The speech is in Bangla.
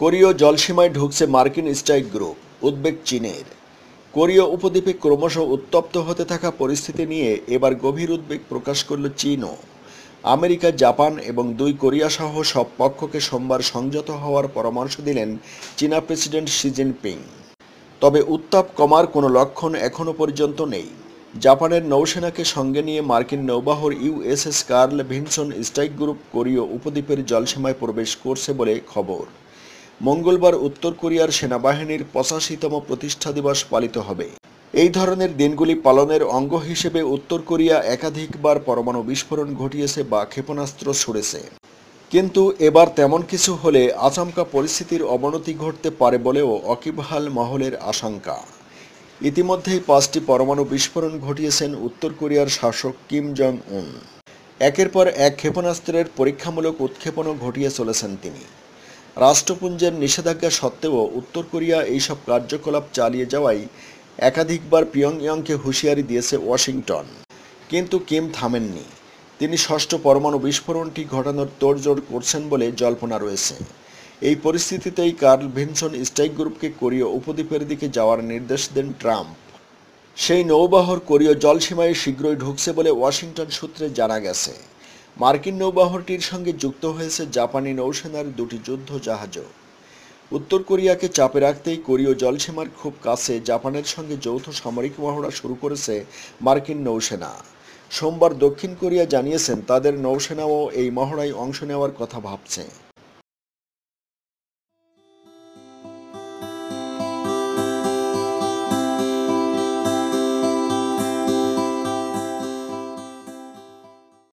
কোরীয় জলসীমায় ঢুকছে মার্কিন স্ট্রাইক গ্রুপ, উদ্বেগ চীনের। কোরীয় উপদ্বীপে ক্রমশ উত্তপ্ত হতে থাকা পরিস্থিতি নিয়ে এবার গভীর উদ্বেগ প্রকাশ করল চীনও। আমেরিকা, জাপান এবং দুই কোরিয়া সহ সব পক্ষকে সোমবার সংযত হওয়ার পরামর্শ দিলেন চীনা প্রেসিডেন্ট শি জিনপিং। তবে উত্তাপ কমার কোনো লক্ষণ এখনও পর্যন্ত নেই। জাপানের নৌসেনাকে সঙ্গে নিয়ে মার্কিন নৌবাহর USS Carl Vinson strike group কোরীয় উপদ্বীপের জলসীমায় প্রবেশ করছে বলে খবর। মঙ্গলবার উত্তর কোরিয়ার সেনাবাহিনীর পঁচাশিতম প্রতিষ্ঠা দিবস পালিত হবে। এই ধরনের দিনগুলি পালনের অঙ্গ হিসেবে উত্তর কোরিয়া একাধিকবার পরমাণু বিস্ফোরণ ঘটিয়েছে বা ক্ষেপণাস্ত্র ছুড়েছে। কিন্তু এবার তেমন কিছু হলে আচমকা পরিস্থিতির অবনতি ঘটতে পারে বলেও অকিবহাল মহলের আশঙ্কা। ইতিমধ্যেই পাঁচটি পরমাণু বিস্ফোরণ ঘটিয়েছেন উত্তর কোরিয়ার শাসক কিম জং উন। একের পর এক ক্ষেপণাস্ত্রের পরীক্ষামূলক উৎক্ষেপণও ঘটিয়ে চলেছেন তিনি। রাষ্ট্রপুঞ্জের নিষেধাজ্ঞা সত্ত্বেও উত্তর কোরিয়া এইসব কার্যকলাপ চালিয়ে যাওয়ায় একাধিকবার পিয়ংইয়ংকে হুঁশিয়ারি দিয়েছে ওয়াশিংটন। কিন্তু কিম থামেননি। তিনি ষষ্ঠ পরমাণু বিস্ফোরণটি ঘটানোর তোড়জোড় করছেন বলে জল্পনা রয়েছে। এই পরিস্থিতিতেই কার্ল ভিনসন স্ট্রাইক গ্রুপকে কোরীয় উপদ্বীপের দিকে যাওয়ার নির্দেশ দেন ট্রাম্প। সেই নৌবাহর কোরীয় জলসীমায় শীঘ্রই ঢুকছে বলে ওয়াশিংটন সূত্রে জানা গেছে। মার্কিন নৌবাহরটির সঙ্গে যুক্ত হয়েছে জাপানি নৌসেনার দুটি যুদ্ধ জাহাজও। উত্তর কোরিয়াকে চাপে রাখতেই কোরীয় জলসীমার খুব কাছে জাপানের সঙ্গে যৌথ সামরিক মহড়া শুরু করেছে মার্কিন নৌসেনা। সোমবার দক্ষিণ কোরিয়া জানিয়েছেন, তাদের নৌসেনাও এই মহড়ায় অংশ নেওয়ার কথা ভাবছে।